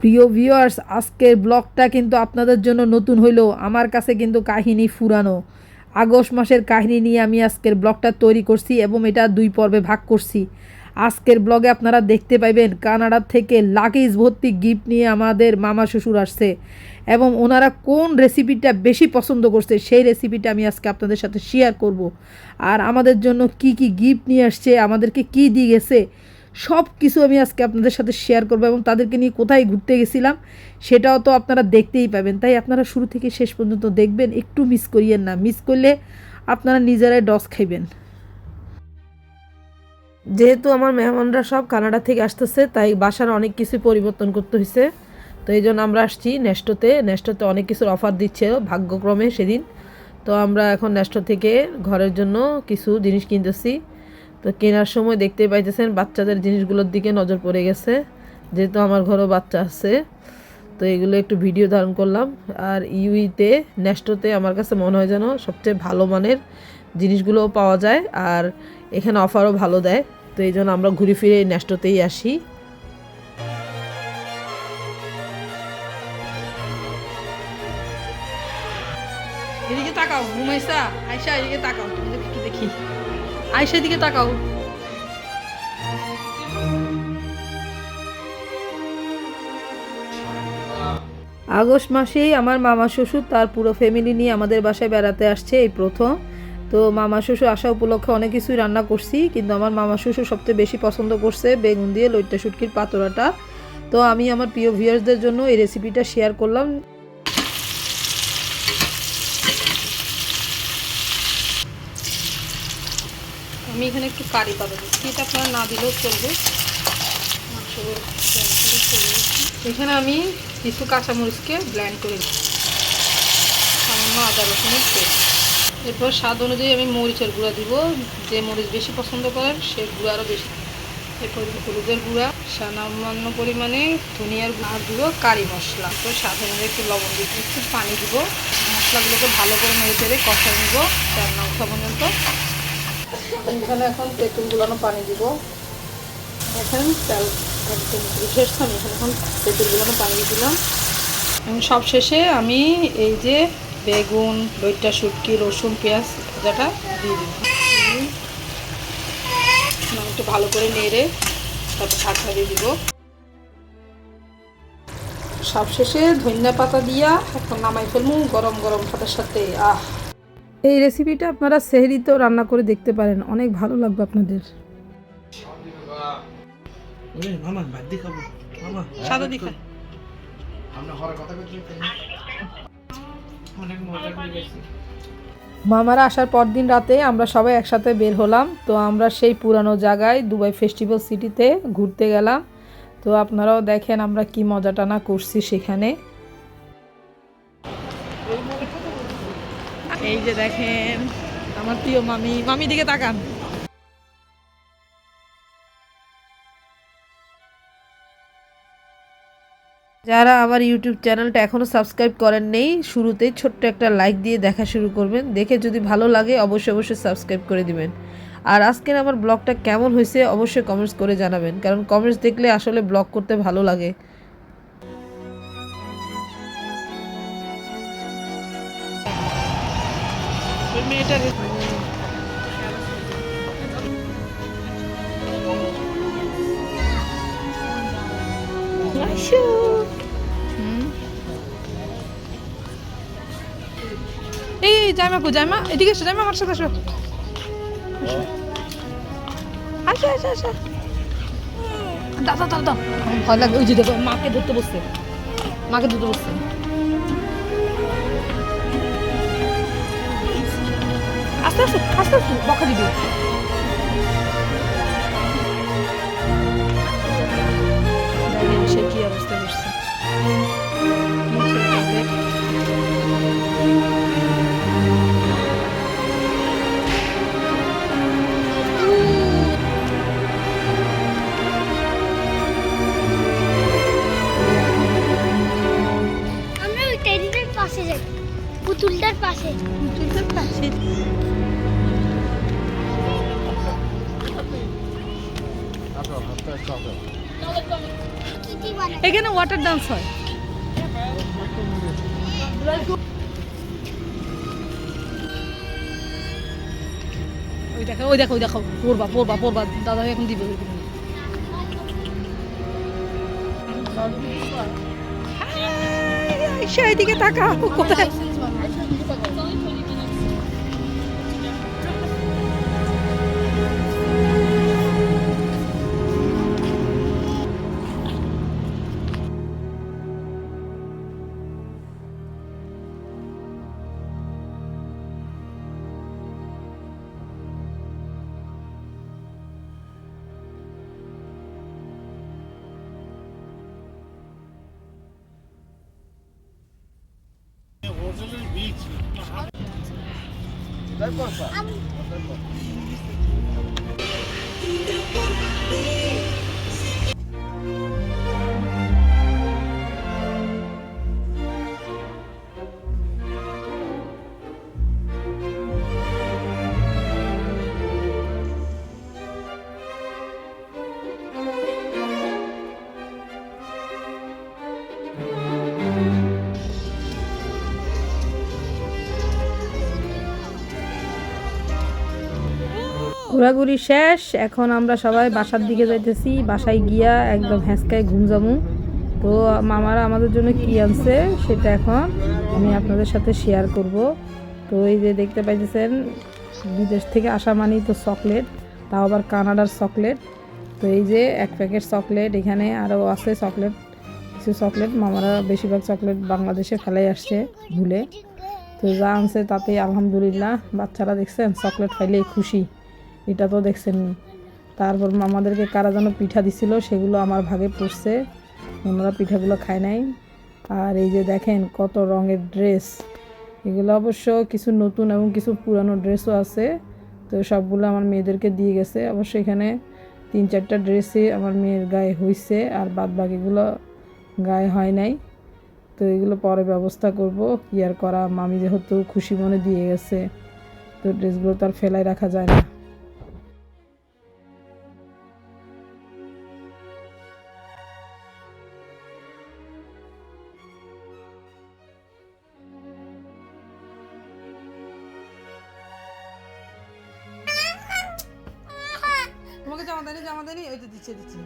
প্রিয় ভিউয়ার্স আজকের ব্লগটা কিন্তু আপনাদের জন্য নতুন হইলেও আমার কাছে কিন্তু কাহিনী ফুরানো। আগস্ট মাসের কাহিনী নিয়ে আমি আজকের ব্লগটা তৈরি করছি এবং এটা দুই পর্বে ভাগ করছি। আজকের ব্লগে আপনারা দেখতে পাইবেন, কানাডা থেকে লাগেজ ভর্তি গিফট নিয়ে আমাদের মামা শ্বশুর আসছে এবং ওনারা কোন রেসিপিটা বেশি পছন্দ করছে, সেই রেসিপিটা আমি আজকে আপনাদের সাথে শেয়ার করব। আর আমাদের জন্য কি কি গিফট নিয়ে আসছে, আমাদেরকে কি দিয়ে গেছে সব কিছু আমি আজকে আপনাদের সাথে শেয়ার করব এবং তাদেরকে নিয়ে কোথায় ঘুরতে গেছিলাম, সেটাও তো আপনারা দেখতেই পাবেন। তাই আপনারা শুরু থেকে শেষ পর্যন্ত দেখবেন, একটু মিস করিয়েন না। মিস করলে আপনারা নিজেরাই ডস খাইবেন। যেহেতু আমার মেহমানরা সব কানাডা থেকে আসতেছে, তাই বাসার অনেক কিছু পরিবর্তন করতে হয়েছে তো এই জন্য আমরা আসছি নেস্টোতে। নেস্টোতে অনেক কিছুর অফার দিচ্ছে ভাগ্যক্রমে সেদিন। তো আমরা এখন নেস্টো থেকে ঘরের জন্য কিছু জিনিস কিনতেছি। তো কেনার সময় দেখতে পাইতেছেন বাচ্চাদের জিনিসগুলোর দিকে নজর পড়ে গেছে। যেহেতু আমার ঘরেও বাচ্চা আছে, তো এগুলো একটু ভিডিও ধারণ করলাম। আর ইউইতে, নেস্টোতে আমার কাছে মনে হয় যেন সবচেয়ে ভালো মানের জিনিসগুলোও পাওয়া যায় আর এখানে অফারও ভালো দেয়। তো এই জন্য আমরা ঘুরে ফিরে এই নেস্টোতেই আসি। এদিকে তাকাও, ঘুমাইসা? আয়সা এদিকে তাকাও তুমি একটু দেখি। আয়সা দিকে তাকাও। আগস্ট মাসেই আমার মামা শ্বশুর তার পুরো ফ্যামিলি নিয়ে আমাদের বাসায় বেড়াতে আসছে এই প্রথম। তো মামা শ্বশুর আসা উপলক্ষে অনেক কিছুই রান্না করছি, কিন্তু আমার মামা শ্বশুর সবচেয়ে বেশি পছন্দ করছে বেগুন দিয়ে, লইট্টা শুটকির পাতোড়াটা। তো আমি আমার প্রিয় ভিউয়ার্সদের জন্য এই রেসিপিটা শেয়ার করলাম। আমি এখানে একটু কারি পাতা দিচ্ছি। এটা আপনারা না দিলেও চলবে। এখানে আমি কিছু কাঁচামরিচকে ব্ল্যান্ড করে দিচ্ছি। সামান্য আদা রসুনের পেস্ট। এরপর স্বাদ অনুযায়ী আমি মরিচের গুঁড়া দিব। যে মরিচ বেশি পছন্দ করেন, সে গুঁড়া আরও বেশি। এরপর হলুদের গুঁড়া, সামান্য পরিমাণে ধনিয়ার গুঁড়া দিব কারি মশলা। তো স্বাদ অনুযায়ী একটু লবণ দিব একটু পানি দিব। মশলাগুলোকে ভালো করে নেড়ে চেড়ে কষা নিব। রান্না ওঠা পর্যন্ত এখানে এখন তেঁতুল গুলানো পানি দিব। এখন তেল একদম বিশেষ আমি এখানে এখন তেঁতুল গুলানো পানি দিলাম। সব শেষে আমি এই যে বেগুন, লইট্টা, শুটকি, রসুন, পেঁয়াজ ভাজাটা দিয়ে দিলাম। একটু ভালো করে নেড়ে তারপর ঢাকনা দিয়ে দিব। সবশেষে ধনিয়া পাতা দিয়া এখন নামাই ফেলব গরম গরম ভাতের সাথে। আহ! এই রেসিপিটা আপনারা সেহরিতেও রান্না করে দেখতে পারেন। অনেক ভালো লাগবে আপনাদের। গেছি। মামারা আসার পর দিন রাতে আমরা সবাই একসাথে বের হলাম। তো আমরা সেই পুরানো জায়গায় দুবাই ফেস্টিভ্যাল সিটিতে ঘুরতে গেলাম। তো আপনারাও দেখেন আমরা কি মজা টানা করছি সেখানে। এই যে দেখেন, আমার প্রিয় মামি। মামি দিকে তাকান। যারা আমার ইউটিউব চ্যানেলটা এখনও সাবস্ক্রাইব করেন নেই শুরুতেই ছোট্ট একটা লাইক দিয়ে দেখা শুরু করবেন। দেখে যদি ভালো লাগে, অবশ্যই অবশ্যই সাবস্ক্রাইব করে দিবেন। আর আজকের আমার ব্লগটা কেমন হয়েছে, অবশ্যই কমেন্টস করে জানাবেন। কারণ কমেন্টস দেখলে আসলে ব্লগ করতে ভালো লাগে। এই জাইমা কো জাইমা এদিকে এসো জাইমা আমার সাথে আসো আসো আসো। আসো দাদা দাদা ভয় লাগে, ওই যে দেখো, মাকে ধরতে বসছে। মাকে ধরতে বসছে। আস্তে আস্তে আস্তে আস্তে বকা দিবি। এখানে ওয়াটার ডান্স হয়। ওই দেখো ওই দেখো ওই দেখো। পড়বা পড়বা পড়বা। দাদা এখন দিবে। সেই দিকে তাকাও। কোথায়? Дай папа. Дай папа. ঘোরাঘুরি শেষ। এখন আমরা সবাই বাসার দিকে যাইতেছি। বাসায় গিয়া একদম হ্যাঁচকায় ঘুম যাব। তো মামারা আমাদের জন্য কি আনছে সেটা এখন আমি আপনাদের সাথে শেয়ার করব। তো এই যে দেখতে পাইতেছেন, বিদেশ থেকে আসা মানেই তো চকলেট তাও আবার কানাডার চকলেট তো এই যে এক প্যাকেট চকলেট এখানে আরও আছে চকলেট কিছু চকলেট মামারা বেশিরভাগ চকলেট বাংলাদেশে ফেলাই আসছে ভুলে। তো যা আনছে তাতেই আলহামদুলিল্লাহ। বাচ্চারা দেখছেন চকলেট খাইলেই খুশি। এটা তো দেখছেন। তারপর আমাদেরকে কারা যেন পিঠা দিছিল, সেগুলো আমার ভাগে পড়ছে ওনারা পিঠাগুলো খায় নাই। আর এই যে দেখেন কত রঙের ড্রেস। এগুলো অবশ্য কিছু নতুন এবং কিছু পুরানো ড্রেসও আছে। তো সবগুলো আমার মেয়েদেরকে দিয়ে গেছে। অবশ্য এখানে তিন চারটা ড্রেসই আমার মেয়ের গায়ে হয়েছে আর বাদ বাকিগুলো গায়ে হয় নাই। তো এগুলো পরে ব্যবস্থা করব। কি আর করা? মামি যেহেতু খুশি মনে দিয়ে গেছে। তো ড্রেসগুলো তো আর ফেলাই রাখা যায় না। তোমাকে জামা দেনি জামা দেনি ওই তো দিচ্ছে দিচ্ছে